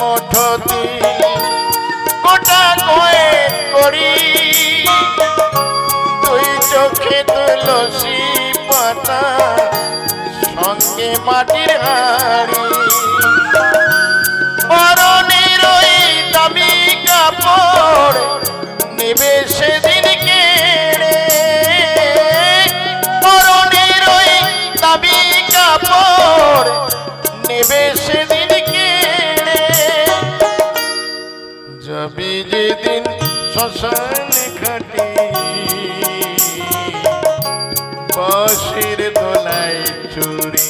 মুঠতি গোটা কয়ে করি তুই চোখে তুলসী পাতা, সঙ্গে মাটির হাড়ি। পরনে রই দামি কাপড়, নেবে সেদিন কেড়ে। পরনে রই দামি কাপড় যাবি যেদিন শ্মশান খাটি বাঁশের তলায় চুরি